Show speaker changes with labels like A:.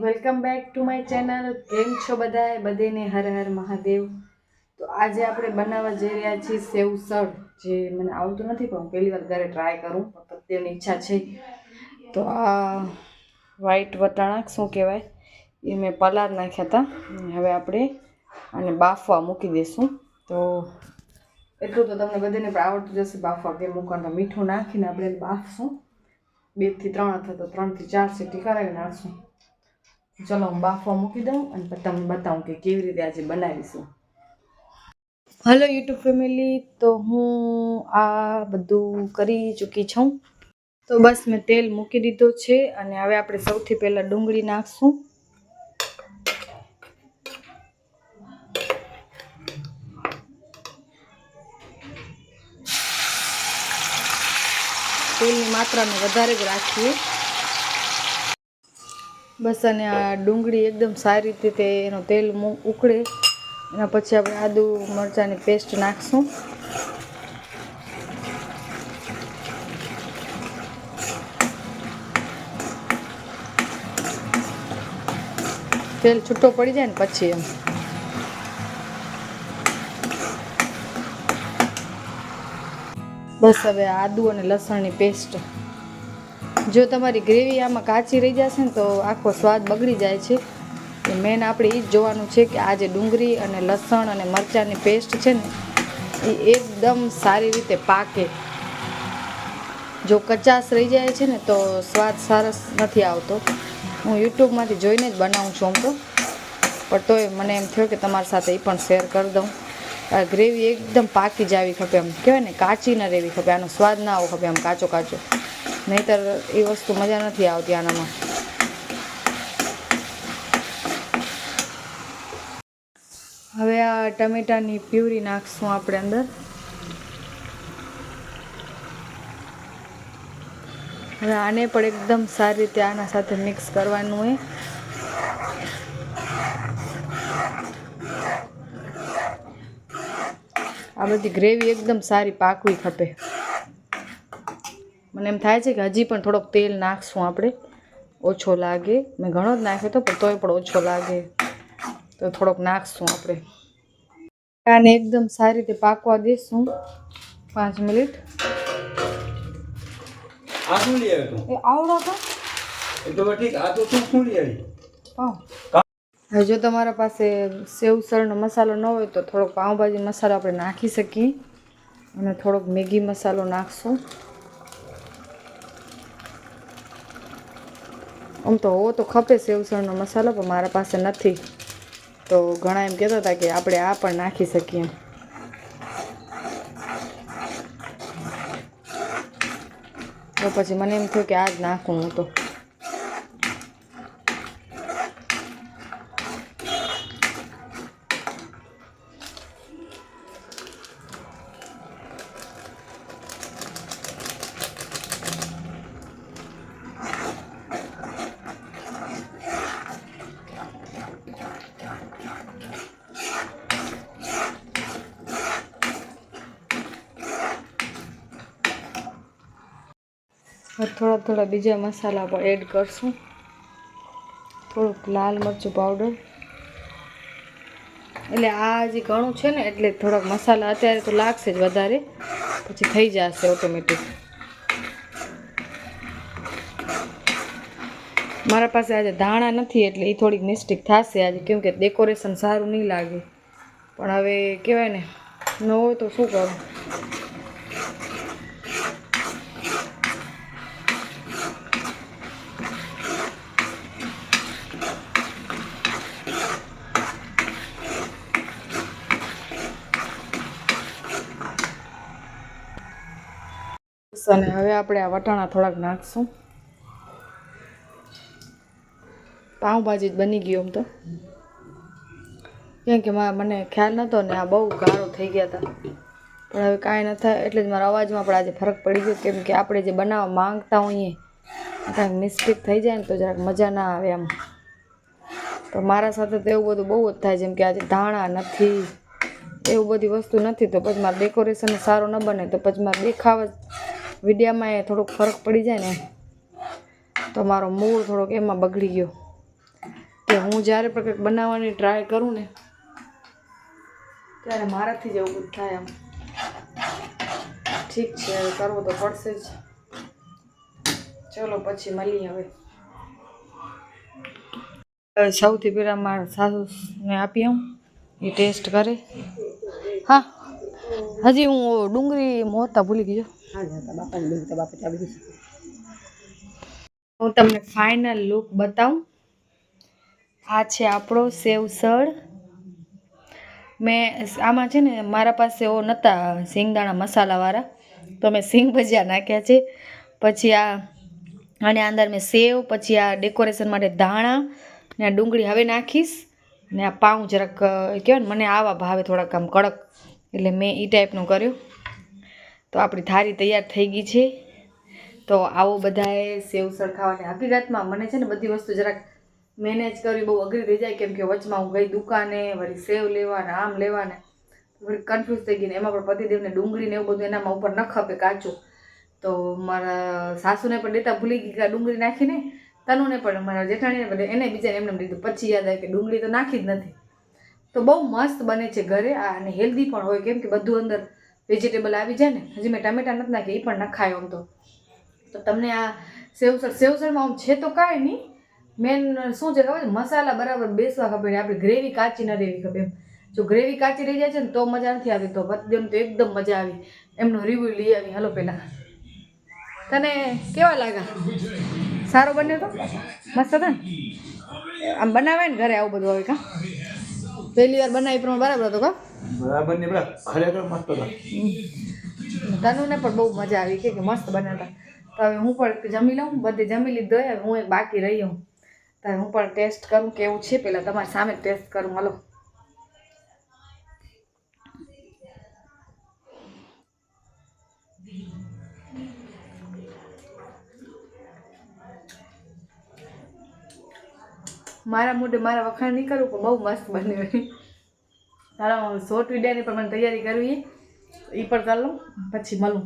A: Welcome back to my channel કેમ છો બધાએ બધેને હર હર મહાદેવ. તો આજે આપણે બનાવવા જઈ રહ્યા છીએ સેવસળ જે મને આવતું નથી, પણ હું પહેલી વાર ઘરે ટ્રાય કરું પ્રત્યેની ઈચ્છા છે. તો આ વ્હાઈટ વટાણા શું કહેવાય? એ મેં પલાર નાખ્યા હતા હવે આપણે આને બાફવા મૂકી દઈશું તો એટલું તો તમને બધાને પણ આવડતું જશે બાફવા કે મૂકવાનું? મીઠું નાખીને આપણે બાફશું. બેથી ત્રણ અથવા તો ત્રણથી ચાર સીટી કરાવી નાખશું. ચલો હું બાફવા મૂકી દઉં અને પછી તમને બતાવું કે કેવી રીતે આજે બનાવીશું. હલો યુટ્યુબ ફેમિલી તો હું આ બધું કરી ચૂકી છું. તો બસ મેં તેલ મૂકી દીધો છે અને હવે આપણે સૌથી પહેલાં ડુંગળી નાખશું. તેલની માત્રાને વધારે જ રાખીએ. બસ અને આ ડુંગળી એકદમ સારી રીતે એનો તેલ ઉકળે. એના પછી આપણે આદુ મરચાંની પેસ્ટ નાખશું. તેલ છૂટો પડી જાય ને પછી એમ. બસ હવે આદુ અને લસણની પેસ્ટ જો તમારી ગ્રેવી આમાં કાચી રહી જશે ને તો આખો સ્વાદ બગડી જાય છે. મેન આપણે એ જ જોવાનું છે કે આ જે ડુંગળી અને લસણ અને મરચાંની પેસ્ટ છે ને એ એકદમ સારી રીતે પાકે. જો કચાશ રહી જાય છે ને તો સ્વાદ સરસ નથી આવતો. હું યુટ્યુબમાંથી જોઈને જ બનાવું છું આમ તો. પણ તોય મને એમ થયો કે તમારી સાથે એ પણ શેર કરી દઉં. ગ્રેવી એકદમ પાકી જ આવી ખપે એમ કહેવાય ને, કાચી ન રહેવી ખપે, આનો સ્વાદ ના આવો ખપે આમ કાચો કાચો. નહીંતર એ વસ્તુ મજા નથી આવતી આનામાં. હવે આ ટમેટાની પ્યુરી નાખશું આપણે અંદર. હવે આને પણ એકદમ સારી રીતે આના સાથે મિક્સ કરવાનું હોય આ બધી ગ્રેવી એકદમ સારી પાકવી ખપે. મને એમ થાય છે કે હજી પણ થોડોક તેલ નાખશું આપણે. ઓછો લાગે. મેં ઘણો જ નાખ્યો હતો પણ તોય પણ ઓછો લાગે. તો થોડોક નાખશું આપણે. આને એકદમ સારી રીતે પાકવા દઈશું પાંચ મિનિટ. આવડો તો હવે જો તમારા પાસે સેવસળનો મસાલો ન હોય તો થોડોક પાઉંભાજી મસાલો આપણે નાખી શકીએ. અને થોડોક મેગી મસાલો નાખશું. આમ તો હોવો તો ખપે સેવસણનો મસાલો, પણ મારા પાસે નથી. તો ઘણા એમ કહેતા હતા કે આપણે આ પણ નાખી શકીએ. તો પછી મને એમ થયું કે આ જ નાખું હું તો. થોડા થોડા બીજા મસાલા પણ એડ કરશું. થોડુંક લાલ મરચું પાવડર એટલે આ જે ઘણું છે ને, એટલે થોડાક મસાલા અત્યારે તો લાગશે જ વધારે. પછી થઈ જશે ઓટોમેટિક મારા પાસે આજે ધાણા નથી, એટલે એ થોડીક મિસ્ટેક થશે આજે. કેમ કે ડેકોરેશન સારું નહીં લાગે. પણ હવે કહેવાય ને, ન હોય તો શું કરું? અને હવે આપણે આ વટાણા થોડાક નાખશું. પાઉંભાજી જ બની ગયું આમ તો. કેમ કે મને ખ્યાલ નહોતો ને આ બહુ ગાળો થઈ ગયા હતા પણ હવે કાંઈ ન થાય, એટલે જ મારા અવાજમાં પણ આજે ફરક પડી ગયો. કેમ કે આપણે જે બનાવવા માંગતા હોઈએ કાંઈક મિસ્ટેક થઈ જાય ને તો જરાક મજા ના આવે એમ તો મારા સાથે તો એવું બધું બહુ જ થાય, જેમ કે આજે ધાણા નથી, એવું બધી વસ્તુ નથી. તો પછી મારે ડેકોરેશન સારું ન બને, તો પછી મારે દેખાવ જ વિડીયામાં એ થોડોક ફરક પડી જાય ને તો મારો મૂડ થોડોક એમાં બગડી ગયો. કે હું જ્યારે પણ કંઈક બનાવવાની ટ્રાય કરું ને, ત્યારે મારાથી જ એવું થાય આમ ઠીક છે, હવે કરવું તો પડશે જ. ચલો પછી મળીએ હવે. સૌથી પહેલાં મારા સાસુને આપી આવું. એ ટેસ્ટ કરે. હા. હજી હું ડુંગળી મોતા ભૂલી ગયો હું તમને ફાઇનલ લુક બતાવું. આ છે આપણો સેવ સળ. મેં આમાં છે ને મારા પાસે એવો નહોતા સિંગદાણા મસાલાવાળા. તો મેં સિંગ ભજીયા નાખ્યા છે. પછી આ અને અંદર મેં સેવ, પછી આ ડેકોરેશન માટે ધાણા, ને આ ડુંગળી હવે નાખીશ. ને આ પાઉં જરાક કહેવાય ને, મને આવા ભાવે થોડાક આમ કડક એટલે મેં એ ટાઈપનું કર્યું. તો આપણી થાળી તૈયાર થઈ ગઈ છે. તો આવો બધાએ સેવ સરખાવાની હકીકતમાં મને છે ને બધી વસ્તુ જરાક મેનેજ કરવી બહુ અઘરી થઈ જાય, કેમ કે વચમાં હું ગઈ દુકાને, વળી સેવ લેવા ને આમ લેવા ને કન્ફ્યુઝ થઈ ગઈ ને એમાં પણ પતિદેવને ડુંગળી ને એવું બધું એનામાં ઉપર ન ખપે કાચું. તો મારા સાસુને પણ દેતા ભૂલી ગઈ કે ડુંગળી નાખીને, તનુને પણ, મારા જેઠાણીને પણ એને બીજાને એમને એમ દીધું પછી યાદ આવે કે ડુંગળી તો નાખી જ નથી. તો બહુ મસ્ત બને છે ઘરે અને હેલ્ધી પણ હોય, કેમ કે બધું અંદર વેજીટેબલ આવી જાય ને, હજી મેં ટામેટા નથી નાખ્યા એ પણ નખાય આમ તો. તો તમને આ સેવસળ સેવસળમાં આમ છે તો કાંઈ નહીં, મેન શું છે ખબર મસાલા બરાબર બેસવા ખબર આપણી ગ્રેવી કાચી ન રહેવી ખબર એમ. જો ગ્રેવી કાચી રહી જાય છે ને, તો મજા નથી આવતી, તો પતદેવને તો એકદમ મજા આવી. એમનો રિવ્યુ લઈ આવી, હાલો પહેલાં તને કેવા લાગ્યા? સારો બન્યો તો? મસ્ત હતા ને? આમ બનાવે ને ઘરે આવું બધું આવે કા? પહેલી વાર બનાવી પ્રમાણે બરાબર હતો કા?
B: બરાબર ને બરાબર ખરેખર મસ્ત હતા.
A: તનુને પણ બહુ મજા આવી કે મસ્ત બનાવતા. તો હવે હું પણ જમી લઉં બધે જમી લીધો હવે હું એક બાકી રહી હું. તો હું પણ ટેસ્ટ કરું કેવું છે પહેલાં તમારી સામે ટેસ્ટ કરું હાલો. મારા મોઢે મારા વખાણ નહીં કરું, પણ બહુ મસ્ત બન્યું તારા શોર્ટ વિડિયાની પણ મને તૈયારી કરવી એ પણ કરી પછી મળું.